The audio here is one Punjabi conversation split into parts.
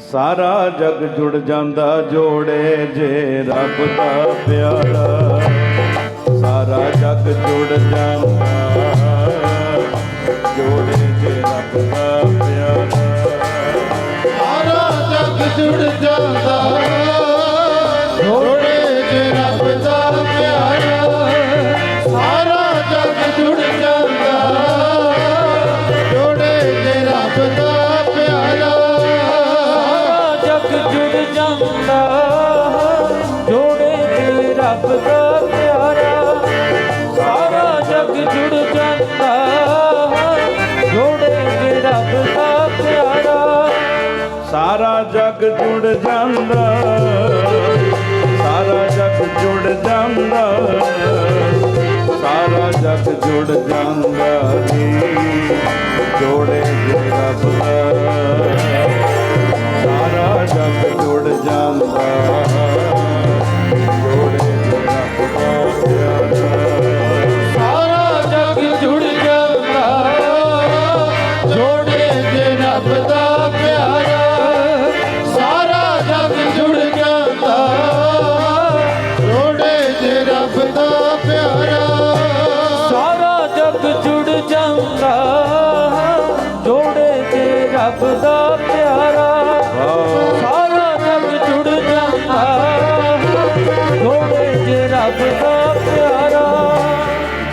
ਸਾਰਾ ਜਗ ਜੁੜ ਜਾਂਦਾ ਜੋੜੇ ਜੇ ਰੱਬ ਦਾ ਪਿਆਰਾ। ਸਾਰਾ ਜਗ ਜੁੜ ਜਾਂਦਾ ਜੋੜੇ ਜੇ ਰੱਬ ਦਾ ਪਿਆਰਾ। ਸਾਰਾ ਜਗ ਜੁੜ ਜਾਂਦਾ ਜੋੜੇ छोड़ जा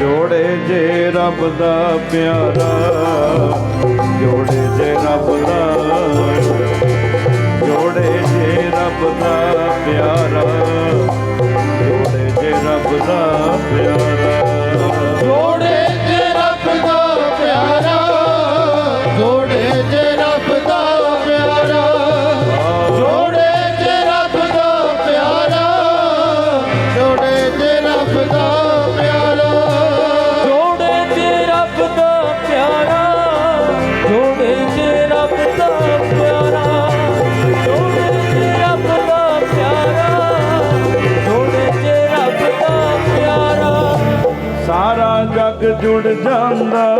ਜੋੜੇ ਜੇ ਰੱਬ ਦਾ ਪਿਆਰਾ, ਜੋੜੇ ਜੇ ਰੱਬ ਦਾ ਜੋੜੇ ਜੇ ਰੱਬ ਦਾ ਪਿਆਰਾ, ਜੋੜੇ ਜੇ ਰੱਬ ਦਾ ਪਿਆਰਾ। ਜੁੜ ਜਾਂਦਾ।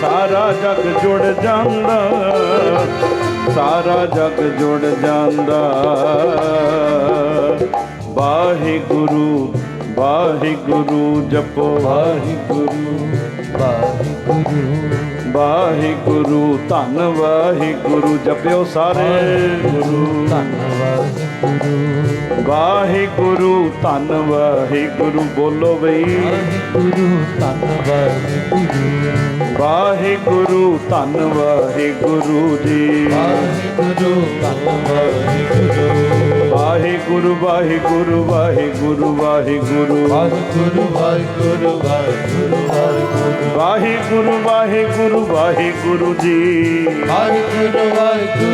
ਸਾਰਾ ਜਗ ਜੁੜ ਜਾਂਦਾ। ਸਾਰਾ ਜਗ ਜੁੜ ਜਾਂਦਾ। ਵਾਹਿਗੁਰੂ ਵਾਹਿਗੁਰੂ ਜਪੋ। ਵਾਹਿਗੁਰੂ ਵਾਹਿਗੁਰੂ। ਵਾਹਿਗੁਰੂ ਧੰਨ ਵਾਹਿਗੁਰੂ ਜਪਿਓ ਸਾਰੇ। ਗੁਰੂ ਧੰਨਵਾਦ ਗੁਰੂ ਵਾਹਿਗੁਰੂ ਧੰਨ ਵਾਹਿਗੁਰੂ ਬੋਲੋ ਬਈ। ਵਾਹਿਗੁਰੂ ਧੰਨਵਾਦ ਗੁਰੂ ਵਾਹਿਗੁਰੂ ਧੰਨ ਵਾਹਿਗੁਰੂ ਜੀ। ਵਾਹਿਗੁਰੂ ਗੁਰੂ ਵਾਹਿਗੁਰੂ। ਵਾਹਿਗੁਰੂ ਵਾਹਿਗੁਰੂ ਵਾਹਿਗੁਰੂ ਵਾਹਿਗੁਰੂ। ਵਾਹਿਗੁਰੂ ਵਾਹਿਗੁਰੂ ਵਾਹਿਗੁਰੂ ਵਾਹਿਗੁਰੂ। ਵਾਹਿਗੁਰੂ ਵਾਹਿਗੁਰੂ ਜੀ। ਵਾਹਿਗੁਰੂ ਵਾਹਿਗੁਰੂ ਵਾਹਿਗੁਰੂ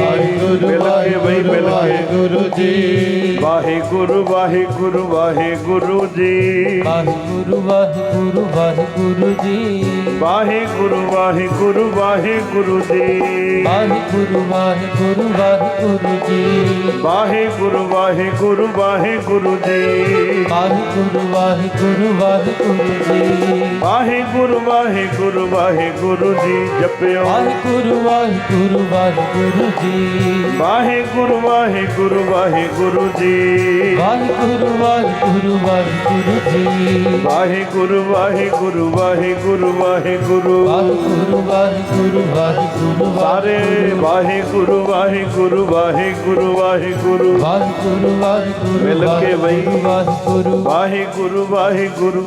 ਵਾਹਿਗੁਰੂ ਮਿਲ ਕੇ ਬਈ ਮਿਲ ਕੇ ਵਾਹਿਗੁਰੂ ਜੀ। ਵਾਹਿਗੁਰੂ ਵਾਹਿਗੁਰੂ ਵਾਹਿਗੁਰੂ ਜੀ। ਵਾਹਿਗੁਰੂ ਵਾਹਿਗੁਰੂ ਵਾਹਿਗੁਰੂ ਜੀ। ਵਾਹਿਗੁਰੂ ਵਾਹਿਗੁਰੂ ਵਾਹਿਗੁਰੂ ਜੀ। ਵਾਹਿਗੁਰੂ ਵਾਹਿਗੁਰੂ ਵਾਹਿਗੁਰੂ ਜੀ। ਵਾਹਿਗੁਰੂ ਵਾਹਿਗੁਰੂ ਵਾਹਿਗੁਰੂ ਜੀ। ਵਾਹਿਗੁਰੂ ਵਾਹਿਗੁਰੂ ਵਾਹਿਗੁਰੂ ਜੀ। ਵਾਹਿਗੁਰੂ ਵਾਹਿਗੁਰੂ ਵਾਹਿਗੁਰੂ ਜੀ ਜਪਿਓ। ਵਾਹਿਗੁਰੂ ਵਾਹਿਗੁਰੂ ਵਾਹਿਗੁਰੂ ਜੀ। ਵਾਹਿਗੁਰੂ ਵਾਹਿਗੁਰੂ ਵਾਹਿਗੁਰੂ ਜੀ। ਵਾਹਿਗੁਰੂ ਵਾਹਿਗੁਰੂ ਵਾਹਿਗੁਰੂ ਜੀ। ਵਾਹਿਗੁਰੂ ਵਾਹਿਗੁਰੂ ਵਾਹਿਗੁਰੂ ਵਾਹਿਗੁਰੂ। ਵਾਹਿਗੁਰੂ ਵਾਹਿਗੁਰੂ ਵਾਹਿਗੁਰੂ ਸਾਰੇ ਵਾਹਿਗੁਰੂ। ਵਾਹਿਗੁਰੂ ਵਾਹਿਗੁਰੂ ਵਾਹਿਗੁਰੂ ਵਾਹਿਗੁਰੂ। ਵਾਹਿਗੁਰੂ ਮਿਲ ਕੇ ਬਈ। ਵਾਹਿਗੁਰੂ। ਵਾਹਿਗੁਰੂ ਵਾਹਿਗੁਰੂ।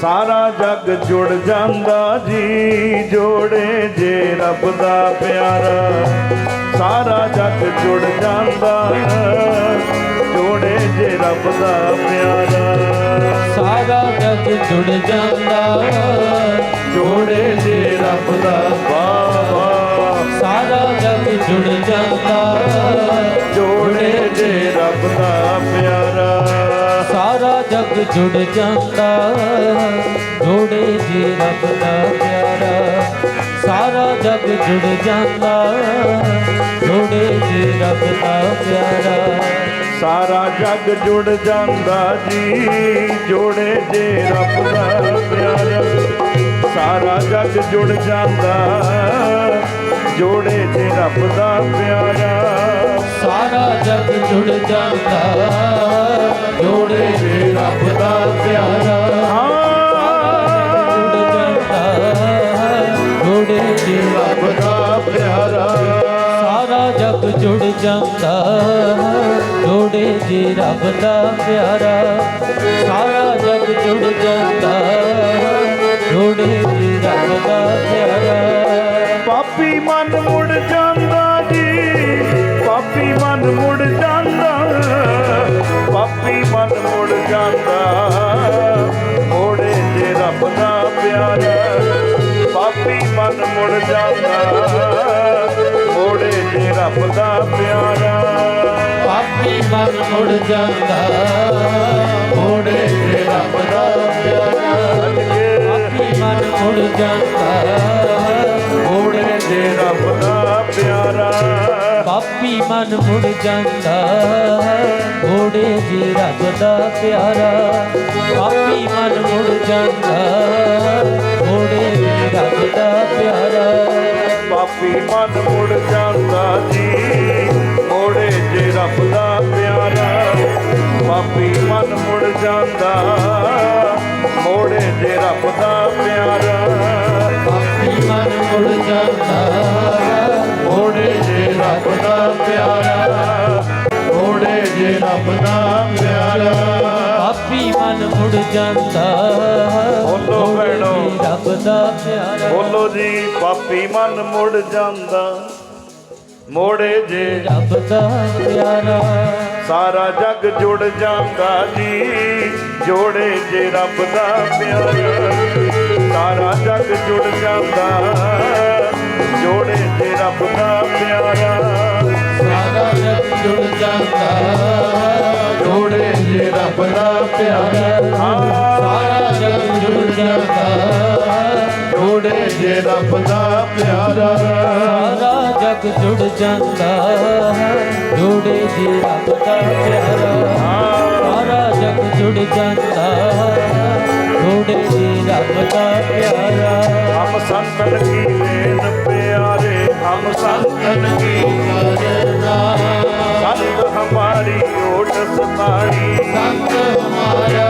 ਸਾਰਾ ਜੱਗ ਜੁੜ ਜਾਂਦਾ ਜੀ, ਜੋੜੇ ਜੇ ਰੱਬ ਦਾ ਪਿਆਰਾ। ਸਾਰਾ ਜੱਗ ਜੁੜ ਜਾਂਦਾ, ਜੋੜੇ ਜੇ ਰੱਬ ਦਾ ਪਿਆਰਾ। ਸਾਰਾ ਜਗ ਜੁੜ ਜਾਂਦਾ, ਜੋੜੇ ਜੇ ਰੱਬ ਦਾ ਜਗ ਜੁੜ ਜਾਂਦਾ ਜੋੜੇ ਜੀ ਰੱਬ ਦਾ ਪਿਆਰਾ। ਸਾਰਾ ਜਗ ਜੁੜ ਜਾਂਦਾ ਜੋੜੇ ਜੀ ਰੱਬ ਦਾ ਪਿਆਰਾ। ਸਾਰਾ ਜੱਗ ਜੁੜ ਜਾਂਦਾ ਜੀ ਜੋੜੇ ਜੇ ਰੱਬ ਦਾ ਪਿਆਰਾ। ਸਾਰਾ ਜੱਗ ਜੁੜ ਜਾਂਦਾ ਜੋੜੇ ਜੇ ਰੱਬ ਦਾ ਪਿਆਰਾ। ਸਾਰਾ ਜਗ ਜੁੜ ਜਾਂਦਾ ਜੁੜ ਜਾਂਦਾ ਜੋੜੇ ਜੀ ਰੱਬ ਦਾ ਪਿਆਰਾ। ਸਾਰਾ ਜਗ ਜੁੜ ਜਾਂਦਾ ਜੋੜੇ ਜੀ ਰੱਬ ਦਾ ਪਿਆਰਾ। ਪਾਪੀ ਮਨ ਮੁੜ ਜਾਂਦਾ ਜੀ, ਪਾਪੀ ਮਨ ਮੁੜ ਜਾਂਦਾ, ਪਾਪੀ ਮਨ ਮੁੜ ਜਾਂਦਾ। ਮੋੜੇ ਜੇ ਰੱਬ ਦਾ ਪਿਆਰਾ, ਪਾਪੀ ਮਨ ਮੁੜ ਜਾਂਦਾ। ਰੱਬ ਦਾ ਪਿਆਰਾ। ਪਾਪੀ ਮਨ ਮੁੜ ਜਾਂਦਾ, ਮੋੜੇ ਜੀ ਰੱਬ ਦਾ ਪਿਆਰਾ। ਪਾਪੀ ਮਨ ਮੁੜ ਜਾਂਦਾ, ਮੋੜੇ ਦੇ ਰੱਬ ਦਾ ਪਿਆਰਾ। ਪਾਪੀ ਮਨ ਮੁੜ ਜਾਂਦਾ, ਮੋੜੇ ਦੇ ਰੱਬ ਦਾ ਪਿਆਰਾ। ਪਾਪੀ ਮਨ ਮੁੜ ਜਾਂਦਾ, ਮੋੜੇ ਦੇ ਰੱਬ ਦਾ ਪਿਆਰਾ। ਪਾਪੀ ਮਨ ਮੁੜ ਜਾਂਦਾ ਜੀ। ਮੋੜੇ ਜੇ ਰੱਬ ਦਾ ਪਿਆਰਾ ਪਾਪੀ ਮਨ ਮੁੜ ਜਾਂਦਾ। ਮੋੜੇ ਜੇ ਰੱਬ ਦਾ ਪਿਆਰਾ ਪਾਪੀ ਮਨ ਮੁੜ ਜਾਂਦਾ। ਮੋੜੇ ਜੇ ਰੱਬ ਦਾ ਪਿਆਰਾ, ਮੋੜੇ ਜੇ ਰੱਬ ਦਾ ਪਿਆਰਾ। ਪਾਪੀ ਮਨ ਮੁੜ ਜਾਂਦਾ। ਬੋਲੋ ਭੈਣੋ। ਰੱਬ ਦਾ ਪਿਆਰਾ ਬੋਲੋ ਜੀ ਪਾਪੀ ਮਨ ਮੁੜ ਜਾਂਦਾ। ਮੋੜੇ ਜੇ ਰੱਬ ਦਾ ਪਿਆਰਾ ਸਾਰਾ ਜੱਗ ਜੁੜ ਜਾਂਦਾ ਜੀ। ਜੋੜੇ ਜੇ ਰੱਬ ਦਾ ਪਿਆਰਾ ਸਾਰਾ ਜੱਗ ਜੁੜ ਜਾਂਦਾ। ਜੋੜੇ ਜੇ ਰੱਬ ਦਾ ਪਿਆਰਾ ਸਾਰਾ ਜਗ ਜੁੜ ਜਾਂਦਾ। ਦਾ ਪਿਆਰਾ ਸਾਰਾ ਜਗ ਜੁੜ ਜਾਂਦਾ ਜੋੜੇ ਜੇ ਰੱਬ ਦਾ ਪਿਆਰਾ ਸਾਰਾ ਜਗ ਜੁੜ ਜਾਂਦਾ ਜੋੜੇ ਜੀ ਰੱਬ ਦਾ ਪਿਆਰਾ ਸਾਰਾ ਜਗ ਜੁੜ ਜਾਂਦਾ ਜੋੜੇ ਜੀ ਰੱਬ ਦਾ ਪਿਆਰਾ ਹਮ ਸੰਤਨ ਕੀ ਲੈਨ ਪਿਆਰੇ ਹਮ ਸੰਤਨ ਕੀ ਪਾਣੀ ਸੰਤ ਹਮਾਰਾ